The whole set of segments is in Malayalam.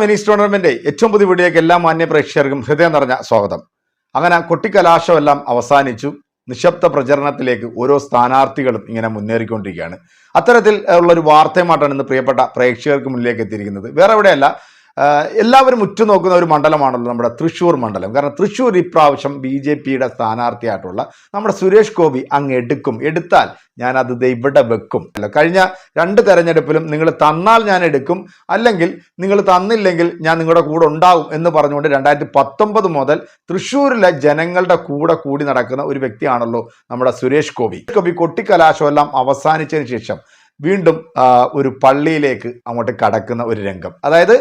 മിനിസ് ടൂർണമെന്റ് ഏറ്റവും പുതിയ വീഡിയോയ്ക്ക് എല്ലാ മാന്യ പ്രേക്ഷകർക്കും ഹൃദയം നിറഞ്ഞ സ്വാഗതം. അങ്ങനെ കൊട്ടിക്കലാശമെല്ലാം അവസാനിച്ചു. നിശബ്ദ പ്രചരണത്തിലേക്ക് ഓരോ സ്ഥാനാർത്ഥികളും ഇങ്ങനെ മുന്നേറിക്കൊണ്ടിരിക്കുകയാണ്. അത്തരത്തിൽ ഉള്ളൊരു വാർത്തയുമായിട്ടാണ് ഇന്ന് പ്രിയപ്പെട്ട പ്രേക്ഷകർക്ക് മുന്നിലേക്ക് എത്തിയിരിക്കുന്നത്. വേറെ എവിടെയല്ല എല്ലാവരും ഉറ്റുനോക്കുന്ന ഒരു മണ്ഡലമാണല്ലോ നമ്മുടെ തൃശ്ശൂർ മണ്ഡലം. കാരണം തൃശ്ശൂർ ഇപ്രാവശ്യം ബി ജെ പിയുടെ സ്ഥാനാർത്ഥിയായിട്ടുള്ള നമ്മുടെ സുരേഷ് ഗോപി അങ്ങ് എടുക്കും. എടുത്താൽ ഞാൻ അത് ഇവിടെ വെക്കും. അല്ല കഴിഞ്ഞ രണ്ട് തെരഞ്ഞെടുപ്പിലും നിങ്ങൾ തന്നാൽ ഞാൻ എടുക്കും. അല്ലെങ്കിൽ നിങ്ങൾ തന്നില്ലെങ്കിൽ ഞാൻ നിങ്ങളുടെ കൂടെ ഉണ്ടാവും എന്ന് പറഞ്ഞുകൊണ്ട് രണ്ടായിരത്തി പത്തൊമ്പത് മുതൽ തൃശ്ശൂരിലെ ജനങ്ങളുടെ കൂടെ കൂടി നടക്കുന്ന ഒരു വ്യക്തിയാണല്ലോ നമ്മുടെ സുരേഷ് ഗോപി. ഗോപി കൊട്ടിക്കലാശമെല്ലാം അവസാനിച്ചതിന് ശേഷം വീണ്ടും ഒരു പള്ളിയിലേക്ക് അങ്ങോട്ട് കടക്കുന്ന ഒരു രംഗം. അതായത്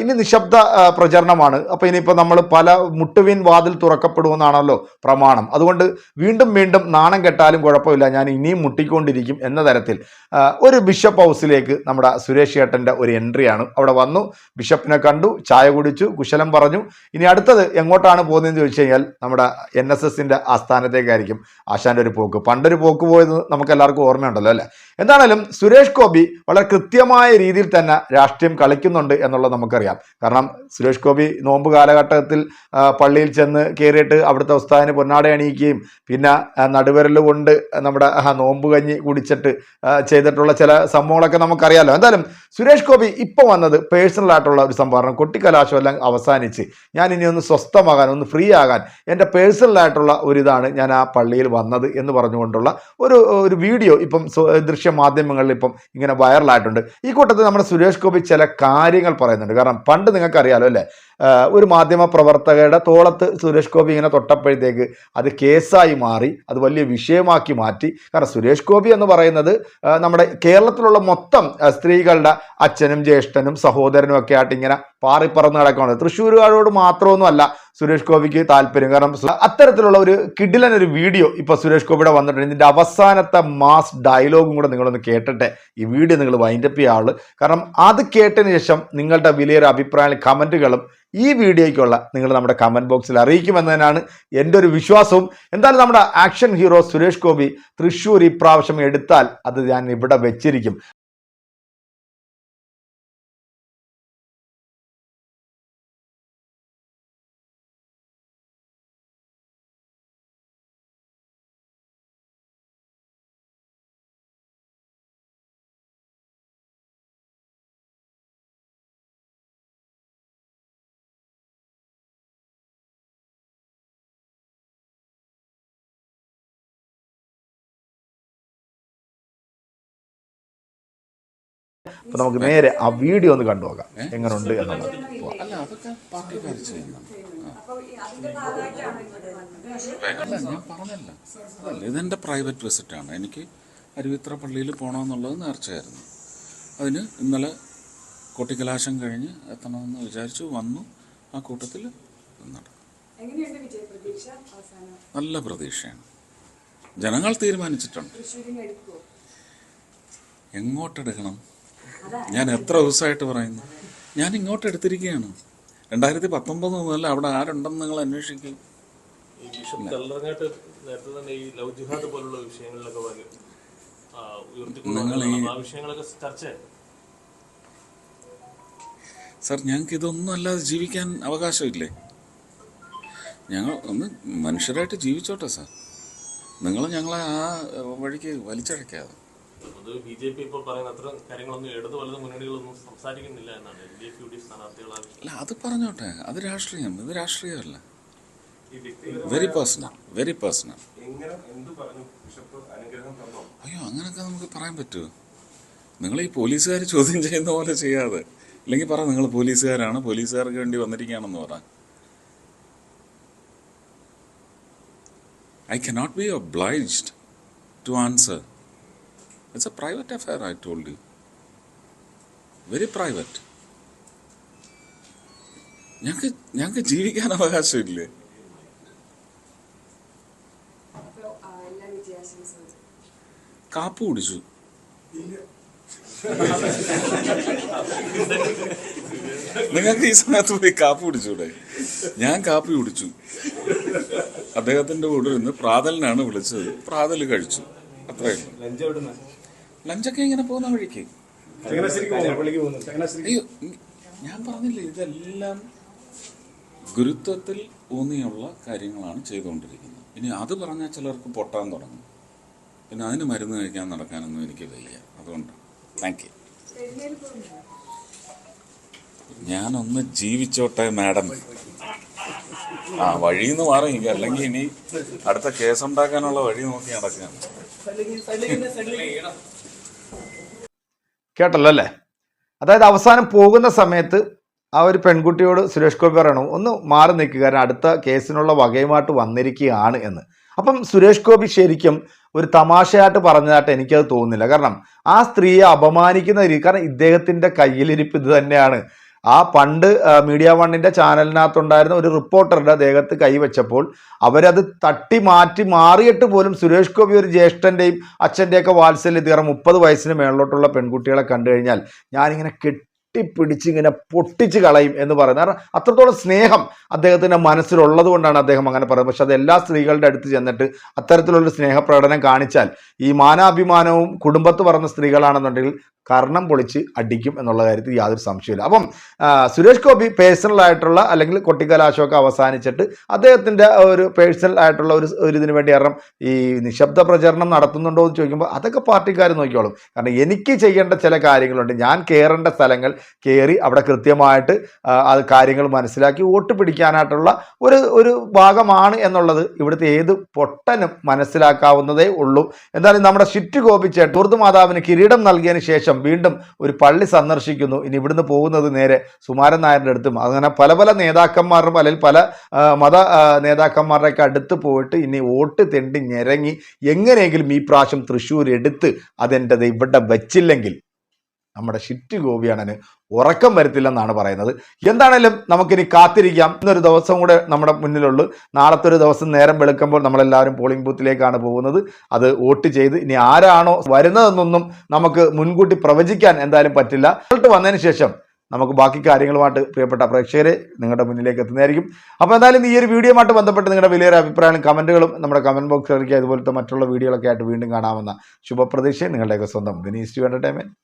ഇനി നിശബ്ദ പ്രചരണമാണ്. അപ്പോൾ ഇനിയിപ്പോൾ നമ്മൾ പല മുട്ടുവിൻ വാതിൽ തുറക്കപ്പെടുമെന്നാണല്ലോ പ്രമാണം. അതുകൊണ്ട് വീണ്ടും വീണ്ടും നാണം കെട്ടാലും കുഴപ്പമില്ല. ഞാൻ ഇനിയും മുട്ടിക്കൊണ്ടിരിക്കും എന്ന തരത്തിൽ ഒരു ബിഷപ്പ് ഹൗസിലേക്ക് നമ്മുടെ സുരേഷ് ഏട്ടന്റെ ഒരു എൻട്രിയാണ്. അവിടെ വന്നു ബിഷപ്പിനെ കണ്ടു ചായ കുടിച്ചു കുശലം പറഞ്ഞു. ഇനി അടുത്തത് എങ്ങോട്ടാണ് പോകുന്നതെന്ന് ചോദിച്ചു കഴിഞ്ഞാൽ നമ്മുടെ എൻ എസ് എസിന്റെ ആസ്ഥാനത്തേക്കായിരിക്കും ആശാന്റെ ഒരു പോക്ക്. പണ്ടൊരു പോക്ക് പോയത് നമുക്ക് എല്ലാവർക്കും ഓർമ്മയുണ്ടല്ലോ അല്ലെ? എന്താണേലും സുരേഷ് ഗോപി വളരെ കൃത്യമായ രീതിയിൽ തന്നെ രാഷ്ട്രീയം കളിക്കുന്നുണ്ട് എന്നുള്ളത് നമുക്കറിയാം. കാരണം സുരേഷ് ഗോപി നോമ്പ് കാലഘട്ടത്തിൽ പള്ളിയിൽ ചെന്ന് കയറിയിട്ട് അവിടുത്തെ ഉസ്താദിന് പൊന്നാട അണിയിക്കുകയും പിന്നെ നടുവരൽ കൊണ്ട് നമ്മുടെ നോമ്പ് കഞ്ഞി കുടിച്ചിട്ട് ചെയ്തിട്ടുള്ള ചില സംഭവങ്ങളൊക്കെ നമുക്കറിയാമല്ലോ എന്തായാലും സുരേഷ് ഗോപി ഇപ്പോൾ വന്നത് പേഴ്സണൽ ആയിട്ടുള്ള ഒരു സംഭവമാണ്. കൊട്ടിക്കലാശം എല്ലാം അവസാനിച്ച് ഞാൻ ഇനി ഒന്ന് സ്വസ്ഥമാകാൻ ഒന്ന് ഫ്രീ ആകാൻ എന്റെ പേഴ്സണലായിട്ടുള്ള ഒരു ഇതാണ് ഞാൻ ആ പള്ളിയിൽ വന്നത് എന്ന് പറഞ്ഞുകൊണ്ടുള്ള ഒരു ഒരു വീഡിയോ ഇപ്പം ദൃശ്യ മാധ്യമങ്ങളിൽ ഇപ്പം ഇങ്ങനെ വൈറലായിട്ടുണ്ട്. ഈ കൂട്ടത്തിൽ നമ്മുടെ സുരേഷ് ഗോപി ചില കാര്യങ്ങൾ പറയുന്നുണ്ട്. കാരണം പണ്ട് നിങ്ങൾക്കറിയാലോ അല്ലേ? ഒരു മാധ്യമ പ്രവർത്തകരുടെ തോളത്ത് സുരേഷ് ഗോപി ഇങ്ങനെ തൊട്ടപ്പോഴത്തേക്ക് അത് കേസായി മാറി അത് വലിയ വിഷയമാക്കി മാറ്റി. കാരണം സുരേഷ് ഗോപി എന്ന് പറയുന്നത് നമ്മുടെ കേരളത്തിലുള്ള മൊത്തം സ്ത്രീകളുടെ അച്ഛനും ജ്യേഷ്ഠനും സഹോദരനും ഒക്കെ ആയിട്ട് ഇങ്ങനെ പാറിപ്പറന്ന് കിടക്കുകയാണ് തൃശ്ശൂരുകാരോട് മാത്രമൊന്നും അല്ല സുരേഷ് ഗോപിക്ക് താല്പര്യം. കാരണം അത്തരത്തിലുള്ള ഒരു കിഡിലൻ ഒരു വീഡിയോ ഇപ്പൊ സുരേഷ് ഗോപിയുടെ വന്നിട്ടുണ്ട്. ഇതിന്റെ അവസാനത്തെ മാസ് ഡയലോഗും കൂടെ നിങ്ങളൊന്ന് കേട്ടിട്ട്. ഈ വീഡിയോ നിങ്ങൾ വൈൻഡപ്പ് ചെയ്യാവുള്ളൂ. കാരണം അത് കേട്ടതിന് ശേഷം നിങ്ങളുടെ വിലയൊരു അഭിപ്രായങ്ങളും കമന്റുകളും ഈ വീഡിയോയ്ക്കുള്ള നിങ്ങൾ നമ്മുടെ കമന്റ് ബോക്സിൽ അറിയിക്കുമെന്നതിനാണ് എന്റെ ഒരു വിശ്വാസവും. എന്തായാലും നമ്മുടെ ആക്ഷൻ ഹീറോ സുരേഷ് ഗോപി തൃശ്ശൂർ ഇപ്രാവശ്യം എടുത്താൽ അത് ഞാൻ ഇവിടെ വെച്ചിരിക്കും. അപ്പൊ നമുക്ക് നേരെ ആ വീഡിയോ ഒന്ന് കണ്ടു നോക്കാം. എങ്ങനെയുണ്ട് എന്നുള്ളത്. അല്ല അതൊക്കെ വിസിറ്റ് ആണ് അല്ല ഞാൻ പറഞ്ഞല്ല. അതല്ല ഇതെന്റെ പ്രൈവറ്റ് വിസിറ്റാണ് എനിക്ക് അരുവിത്ര പള്ളിയിൽ പോകണമെന്നുള്ളത് നേർച്ചയായിരുന്നു. അതിന് ഇന്നലെ കൊട്ടിക്കലാശം കഴിഞ്ഞ് എത്തണമെന്ന് വിചാരിച്ചു വന്നു. ആ കൂട്ടത്തിൽ നല്ല പ്രതീക്ഷയാണ്. ജനങ്ങൾ തീരുമാനിച്ചിട്ടുണ്ട്. എങ്ങോട്ടെടുക്കണം? ഞാൻ എത്ര ദിവസമായിട്ട് പറയുന്നു. ഞാൻ ഇങ്ങോട്ട് എടുത്തിരിക്കുകയാണ്. രണ്ടായിരത്തി പത്തൊമ്പത് മുതൽ അവിടെ ആരുണ്ടെന്ന് നിങ്ങൾ അന്വേഷിക്കും. സാർ ഞങ്ങൾക്ക് ഇതൊന്നും അല്ലാതെ ജീവിക്കാൻ അവകാശമില്ലേ? ഞങ്ങൾ ഒന്ന് മനുഷ്യരായിട്ട് ജീവിച്ചോട്ടെ സാർ. നിങ്ങൾ ഞങ്ങളെ ആ വഴിക്ക് വലിച്ചഴക്കാതെ അത് ബി ജെ പി ഇപ്പോൾ പറയുന്ന അത്ര കാര്യങ്ങളൊന്നും ഇടതു വലതു മുന്നണികളൊന്നും സംസാരിക്കുന്നില്ല എന്നാണ് L D F U D സ്ഥാനാർത്ഥികൾ അല്ല അത് പറഞ്ഞോട്ടെ. അത് രാഷ്ട്രീയം. ഇത് രാഷ്ട്രീയമല്ല. വെരി പേഴ്സണൽ വെരി പേഴ്സണൽ അയ്യോ അങ്ങനെയൊക്കെ നമുക്ക് പറയാൻ പറ്റുമോ? നിങ്ങൾ ഈ പോലീസുകാർ ചോദ്യം ചെയ്യുന്ന പോലെ ചെയ്യാതെ. അല്ലെങ്കിൽ പറ നിങ്ങൾ പോലീസുകാരാണ്. പോലീസുകാർക്ക് വേണ്ടി വന്നിരിക്കുകയാണെന്ന് പറ. I cannot be obliged to answer it's a private affair I told you very private ഞങ്ങൾക്ക് ഞങ്ങൾക്ക് ജീവിക്കാൻ അവകാശമില്ലേ? കാപ്പ് കുടിച്ചു. നിങ്ങൾക്ക് ഈ സമയത്ത് പോയി കാപ്പി കുടിച്ചൂടെ? ഞാൻ കാപ്പി കുടിച്ചു. അദ്ദേഹത്തിന്റെ കൂടെ ഇരുന്ന് പ്രാതലിനാണ് വിളിച്ചത്. പ്രാതൽ കഴിച്ചു. അത്രേ ഉള്ളൂ. ലഞ്ചൊക്കെ ഇങ്ങനെ പോകുന്ന വഴിക്ക്. അയ്യോ ഞാൻ പറഞ്ഞില്ലേ ഇതെല്ലാം ഗുരുത്വത്തിൽ ഊന്നിയുള്ള കാര്യങ്ങളാണ് ചെയ്തുകൊണ്ടിരിക്കുന്നത്. ഇനി അത് പറഞ്ഞാൽ ചിലർക്ക് പൊട്ടാൻ തുടങ്ങും. പിന്നെ അതിന് മരുന്ന് കഴിക്കാൻ നടക്കാനൊന്നും എനിക്ക് വയ്യ. അതുകൊണ്ട് താങ്ക് യു ഞാനൊന്ന് ജീവിച്ചോട്ടെ മാഡം. ആ വഴിന്ന് മാറി അല്ലെങ്കിൽ ഇനി അടുത്ത കേസ് ഉണ്ടാക്കാനുള്ള വഴി നോക്കി നടക്കുകയാണ്. കേട്ടല്ലോ അല്ലേ? അതായത് അവസാനം പോകുന്ന സമയത്ത് ആ ഒരു പെൺകുട്ടിയോട് സുരേഷ് ഗോപി പറയണം ഒന്ന് മാറി നിൽക്കുക കാരണം അടുത്ത കേസിനുള്ള വകയുമായിട്ട് വന്നിരിക്കുകയാണ് എന്ന്. അപ്പം സുരേഷ് ഗോപി ശരിക്കും ഒരു തമാശയായിട്ട് പറഞ്ഞതായിട്ട് എനിക്കത് തോന്നുന്നില്ല. കാരണം ആ സ്ത്രീയെ അപമാനിക്കുന്ന രീതി കാരണം ഇദ്ദേഹത്തിന്റെ കയ്യിലിരിപ്പ് ഇത് തന്നെയാണ്. ആ പണ്ട് മീഡിയ വണ്ണിന്റെ ചാനലിനകത്തുണ്ടായിരുന്ന ഒരു റിപ്പോർട്ടറുടെ ദേഹത്ത് കൈവച്ചപ്പോൾ അവരത് തട്ടി മാറ്റി മാറിയിട്ട് പോലും സുരേഷ് ഗോപി ഒരു ജ്യേഷ്ഠന്റെയും അച്ഛന്റെയൊക്കെ വാത്സല്യത്തിൽ തീർന്ന മുപ്പത് വയസ്സിന് മേളിലോട്ടുള്ള പെൺകുട്ടികളെ കണ്ടു കഴിഞ്ഞാൽ ഞാനിങ്ങനെ കെട്ടിപ്പിടിച്ച് ഇങ്ങനെ പൊട്ടിച്ച് കളയും എന്ന് പറയുന്നത്. കാരണം അത്രത്തോളം സ്നേഹം അദ്ദേഹത്തിന്റെ മനസ്സിലുള്ളത് കൊണ്ടാണ് അദ്ദേഹം അങ്ങനെ പറയുന്നത്. പക്ഷെ അത് എല്ലാ സ്ത്രീകളുടെ അടുത്ത് ചെന്നിട്ട് അത്തരത്തിലുള്ളൊരു സ്നേഹപ്രകടനം കാണിച്ചാൽ ഈ മാനാഭിമാനവും കുടുംബത്ത് പറഞ്ഞ സ്ത്രീകളാണെന്നുണ്ടെങ്കിൽ കർണം പൊളിച്ച് അടിക്കും എന്നുള്ള കാര്യത്തിൽ യാതൊരു സംശയമില്ല അപ്പം സുരേഷ് ഗോപി പേഴ്സണൽ ആയിട്ടുള്ള അല്ലെങ്കിൽ കൊട്ടിക്കലാശമൊക്കെ അവസാനിച്ചിട്ട് അദ്ദേഹത്തിന്റെ ഒരു പേഴ്സണൽ ആയിട്ടുള്ള ഒരു ഒരു ഇതിന് വേണ്ടി കാരണം ഈ നിശബ്ദ പ്രചരണം നടത്തുന്നുണ്ടോ എന്ന് ചോദിക്കുമ്പോൾ അതൊക്കെ പാർട്ടിക്കാർ നോക്കിക്കോളും. കാരണം എനിക്ക് ചെയ്യേണ്ട ചില കാര്യങ്ങളുണ്ട്. ഞാൻ കയറേണ്ട സ്ഥലങ്ങൾ കയറി അവിടെ കൃത്യമായിട്ട് അത് കാര്യങ്ങൾ മനസ്സിലാക്കി വോട്ട് പിടിക്കാനായിട്ടുള്ള ഒരു ഒരു ഭാഗമാണ് എന്നുള്ളത് ഇവിടുത്തെ ഏത് പൊട്ടനും മനസ്സിലാക്കാവുന്നതേ ഉള്ളൂ. എന്തായാലും നമ്മുടെ ഷിറ്റ് ഗോപിച്ചേട്ട് ടൂർത്ത് മാതാവിന് കിരീടം നൽകിയതിന് ശേഷം വീണ്ടും ഒരു പള്ളി സന്ദർശിക്കുന്നു. ഇനി ഇവിടുന്ന് പോകുന്നത് നേരെ സുമാരൻ നായരുടെ അടുത്തും. അങ്ങനെ പല പല നേതാക്കന്മാരും അല്ലെങ്കിൽ പല മത നേതാക്കന്മാരുടെയൊക്കെ അടുത്ത് പോയിട്ട് ഇനി വോട്ട് തെണ്ടി ഞെരങ്ങി എങ്ങനെയെങ്കിലും ഈ പ്രാവശ്യം തൃശ്ശൂർ എടുത്ത് അതെന്റെ ഇവിടെ വച്ചില്ലെങ്കിൽ നമ്മുടെ ഷിറ്റ് ഗോപിയാണന് ഉറക്കം വരത്തില്ലെന്നാണ് പറയുന്നത്. എന്താണേലും നമുക്കിനി കാത്തിരിക്കാം. ഇന്നൊരു ദിവസം കൂടെ നമ്മുടെ മുന്നിലുള്ളൂ. നാളത്തെ ഒരു ദിവസം നേരം വെളുക്കുമ്പോൾ നമ്മളെല്ലാവരും പോളിംഗ് ബൂത്തിലേക്കാണ് പോകുന്നത്. അത് വോട്ട് ചെയ്ത് ഇനി ആരാണോ വരുന്നതെന്നൊന്നും നമുക്ക് മുൻകൂട്ടി പ്രവചിക്കാൻ എന്തായാലും പറ്റില്ല. റിസൾട്ട് വന്നതിന് ശേഷം നമുക്ക് ബാക്കി കാര്യങ്ങളുമായിട്ട് പ്രിയപ്പെട്ട പ്രേക്ഷകരെ നിങ്ങളുടെ മുന്നിലേക്ക് എത്തുന്നതായിരിക്കും. അപ്പോൾ എന്തായാലും ഈ ഒരു വീഡിയോയുമായിട്ട് ബന്ധപ്പെട്ട് നിങ്ങളുടെ വലിയൊരു അഭിപ്രായങ്ങളും കമന്റുകളും നമ്മുടെ കമന്റ് ബോക്സിലേക്ക് അതുപോലത്തെ മറ്റുള്ള വീഡിയോകളൊക്കെ ആയിട്ട് വീണ്ടും കാണാമെന്ന ശുഭപ്രതീക്ഷയും നിങ്ങളുടെയൊക്കെ സ്വന്തം വിനീസ് ടു എന്റർടൈൻമെന്റ്